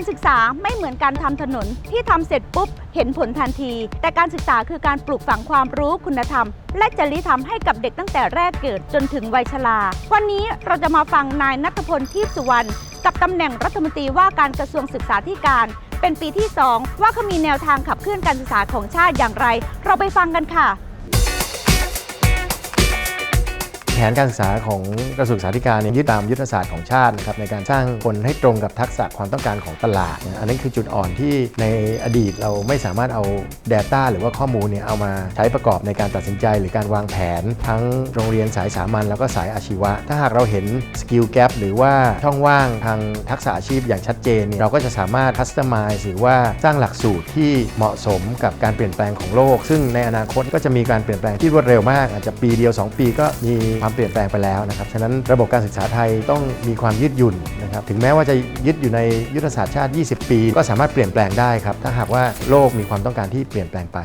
การศึกษาไม่เหมือนการทำถนนที่ทำเสร็จปุ๊บเห็นผลทันที แต่การศึกษาคือการปลูกฝังความรู้คุณธรรม และจริยธรรมให้กับเด็กตั้งแต่แรกเกิดจนถึงวัยชรา วันนี้เราจะมาฟังนายนัทพลทีพสุวรรณกับตำแหน่งรัฐมนตรีว่าการกระทรวงศึกษาธิการ เป็นปีที่ 2 ว่าเขามีแนวทางขับเคลื่อนการศึกษาของชาติอย่างไร เราไปฟังกันค่ะ ผนการศึกษาของกระทรวงศึกษาธิการยึดตามยุทธศาสตร์ของชาตินะครับในการสร้างคนให้ตรงกับทักษะความต้องการของตลาด อันนี้คือจุดอ่อนที่ในอดีตเราไม่สามารถเอา Data หรือว่าข้อมูลเนี่ยเอามาใช้ประกอบในการตัดสินใจ หรือการวางแผน ทั้งโรงเรียนสายสามัญแล้วก็สายอาชีวะ ถ้าหากเราเห็นสกิลแก p หรือว่าช่องว่างทางทักษะอาชีพอย่างชัดเจนเนี่ยเราก็จะสามารถคัสตอมไมซ์หรือว่าสร้างหลักสูตรที่เหมาะสมกับการเปลี่ยนแปลงของโลก ซึ่งในอนาคตก็จะมีการเปลี่ยนแปลงที่รวดเร็วมากอาจจะปีเดียว 2 ปีก็มีความเปลี่ยนแปลงไปแล้วนะครับฉะนั้นระบบการศึกษาไทยต้องมีความยืดหยุ่นนะครับถึงแม้ว่าจะยึดอยู่ในยุทธศาสตร์ชาติ 20 ปี ก็สามารถเปลี่ยนแปลงได้ครับถ้าหากว่าโลกมีความต้องการที่เปลี่ยนแปลงไป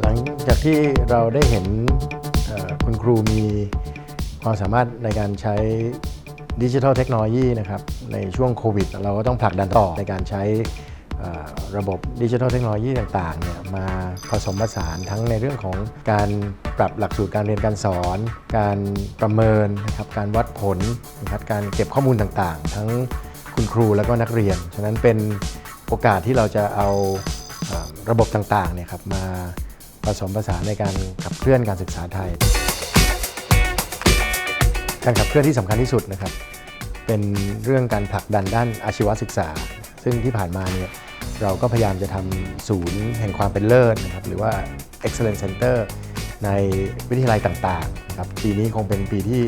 หลังจากที่เราได้เห็นคุณครูมีความสามารถในการใช้ดิจิทัลเทคโนโลยีนะครับในช่วงโควิด เราก็ต้องผลักดันต่อในการใช้ ระบบดิจิทัลเทคโนโลยีต่างๆเนี่ยมาผสมผสานทั้งในเรื่องของการปรับหลักสูตรการเรียนการสอน การประเมินนะครับการวัดผลนะครับการเก็บข้อมูลต่างๆ ทั้งคุณครูแล้วก็นักเรียน ฉะนั้นเป็นโอกาสที่เราจะเอาระบบต่างๆเนี่ยครับมาผสมผสานในการขับเคลื่อนการศึกษาไทย การขับเคลื่อนที่สำคัญที่สุดนะครับ เป็นเรื่องการผลักดันด้านอาชีวศึกษา ซึ่งที่ผ่านมาเนี่ย เราก็พยายามจะทำศูนย์แห่งความเป็นเลิศนะครับหรือว่า excellence center ในวิทยาลัยต่างๆครับปีนี้คงเป็นปีที่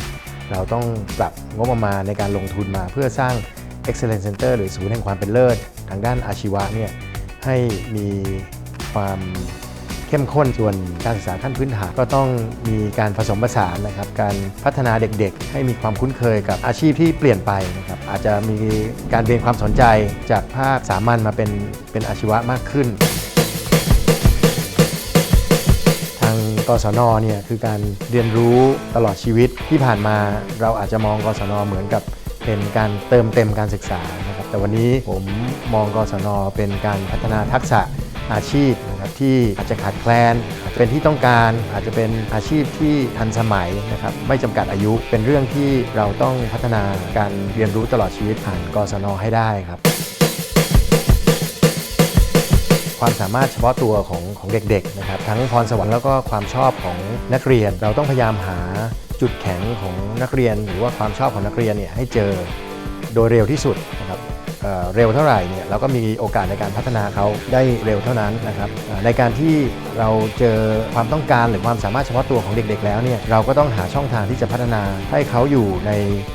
เราต้องปรับงบประมาณในการลงทุนมา เพื่อสร้าง excellence center หรือศูนย์แห่งความเป็นเลิศ ทางด้านอาชีวะเนี่ยให้มีความ เข้มข้นส่วนการศึกษาขั้นพื้นฐานก็ต้องมีการผสมผสานนะครับการพัฒนาเด็กๆ ให้มีความคุ้นเคยกับอาชีพที่เปลี่ยนไปนะครับอาจจะมีการเบี่ยงความสนใจจากภาคสามัญมาเป็นเป็นอาชีวะมากขึ้นทางกศนเนี่ยคือการเรียนรู้ตลอดชีวิตที่ผ่านมาเราอาจจะมองกศนเหมือนกับเป็นการเติมเต็มการศึกษานะครับแต่วันนี้ผมมองกศนเป็นการพัฒนาทักษะ อาชีพนะครับที่อาจจะขาดแคลน เป็นที่ต้องการอาจจะเป็นอาชีพที่ทันสมัยนะครับไม่จำกัดอายุเป็นเรื่องที่เราต้องพัฒนาการเรียนรู้ตลอดชีวิตผ่านกศนให้ได้ครับความสามารถเฉพาะตัวของของเด็กๆนะครับทั้งพรสวรรค์แล้วก็ความชอบของนักเรียน เราต้องพยายามหาจุดแข็งของนักเรียน หรือว่าความชอบของนักเรียนเนี่ยให้เจอโดยเร็วที่สุดนะครับ เร็วเท่าไหร่เนี่ยเราก็มีโอกาสในการพัฒนาเขาได้เร็วเท่านั้นนะครับในการที่เราเจอความต้องการหรือความสามารถเฉพาะตัวของเด็กๆ แล้วเนี่ยเราก็ต้องหาช่องทางที่จะพัฒนาให้เขาอยู่ใน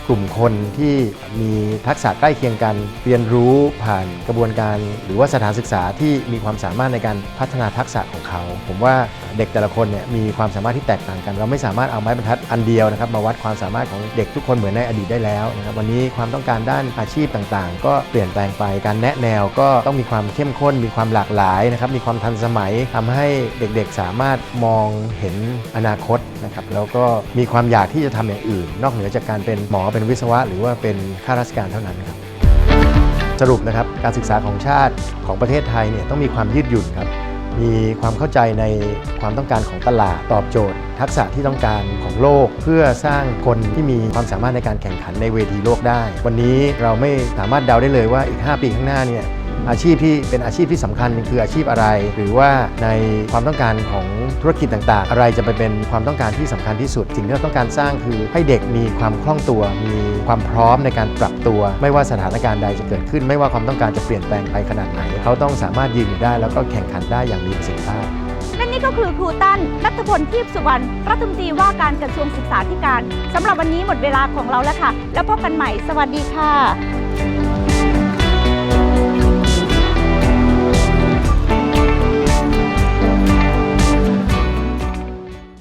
กลุ่มคนที่มีทักษะใกล้เคียงกัน เรียนรู้ผ่านกระบวนการ หรือว่าสถานศึกษาที่มีความสามารถในการพัฒนาทักษะของเขา ผมว่าเด็กแต่ละคนเนี่ยมีความสามารถที่แตกต่างกัน เราไม่สามารถเอาไม้บรรทัดอันเดียวนะครับมาวัดความสามารถของเด็กทุกคนเหมือนในอดีตได้แล้วนะครับวันนี้ความต้องการด้านอาชีพต่างๆ ก็เปลี่ยนแปลงไป การแนะแนวก็ต้องมีความเข้มข้น มีความหลากหลายนะครับ มีความทันสมัยทำให้เด็กๆ สามารถมองเห็นอนาคตนะครับแล้วก็มีความอยากที่จะทำอย่างอื่น นอกเหนือจากการเป็นหมอเป็นวิศวะ หรือว่าเป็นข้าราชการเท่านั้นครับสรุปนะครับการศึกษาของชาติของประเทศไทยเนี่ยต้องมีความยืดหยุ่นครับ มีความเข้าใจในความต้องการของตลาดตอบโจทย์ ทักษะที่ต้องการของโลก เพื่อสร้างคนที่มีความสามารถในการแข่งขันในเวทีโลกได้ วันนี้เราไม่สามารถเดาได้เลยว่าอีก 5 ปีข้างหน้าเนี่ย อาชีพที่เป็นอาชีพที่สำคัญคืออาชีพอะไร หรือว่าในความต้องการของธุรกิจต่างๆ อะไรจะไปเป็นความต้องการที่สำคัญที่สุด สิ่งที่เราต้องการสร้างคือให้เด็กมีความคล่องตัว มีความพร้อมในการปรับตัว ไม่ว่าสถานการณ์ใดจะเกิดขึ้น ไม่ว่าความต้องการจะเปลี่ยนแปลงไปขนาดไหน เขาต้องสามารถยืนอยู่ได้ แล้วก็แข่งขันได้อย่างมีประสิทธิภาพและนี่ก็คือครูตั้นนัทพลทีพสุวรรณรัฐมนตรีว่าการกระทรวงศึกษาธิการสำหรับวันนี้หมดเวลาของเราแล้วค่ะ แล้วพบกันใหม่สวัสดีค่ะ